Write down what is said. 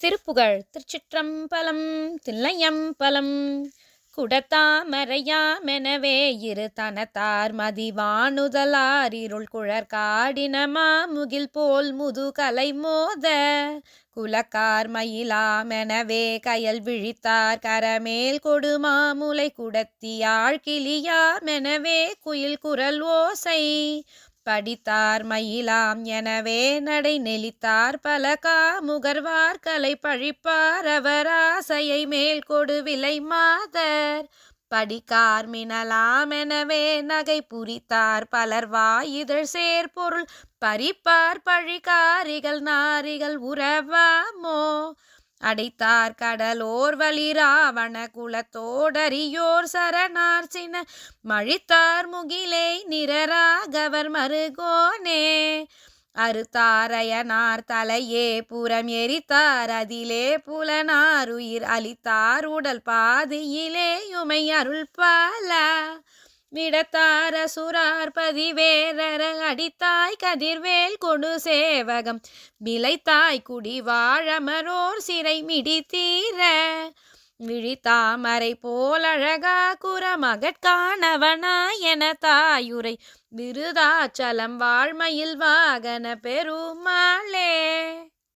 திருப்புகழ் திருச்சிற்றம்பலம் தில்லையம்பலம். குடத்தாமரையாமெனவே இரு தனத்தார் மதிவானுதலார் இருள் குழற் காடினமா முகில் போல் முதுகலை மோத. குலக்கார் மயிலாமெனவே கயல் விழித்தார் கரமேல் கொடுமாமுலை குடத்தியாழ் கிளியாமெனவே குயில் குரல் ஓசை. படித்தார் மயிலாம் எனவே நடை நெளித்தார். பல காமுகர்வார் கலை பழிப்பார். அவர் ஆசையை மேல் கொடு விலை மாதர். படிக்கார் மினலாம் எனவே நகை புரித்தார். பலர் வாயிதழ் சேர்பொருள் பறிப்பார். பழிகாரிகள் நாரிகள் உறவாமோ? அடைத்தார் கடலோர் வலிராவண குலத்தோடரியோர் சரணார் சின மழித்தார் முகிலை நிரராகவர் மருகோனே. அறுத்தாரையனார் தலையே புறம் எரித்தார் அதிலே. புலனார் உயிர் அளித்தார் உடல் பாதியிலே உமை அருள் பால. விடத்தார சுரார்பதி பதிவேரர அடித்தாய் கதிர்வேல் கொடு சேவகம். விளைத்தாய் குடி வாழமரோர் சிறை மிடித்தீர. விழித்தாமரை போலழகா குரமகட்காணவனா என தாயுரை. விருதாச்சலம் வாழ்மையில் வாகன பெருமாளே.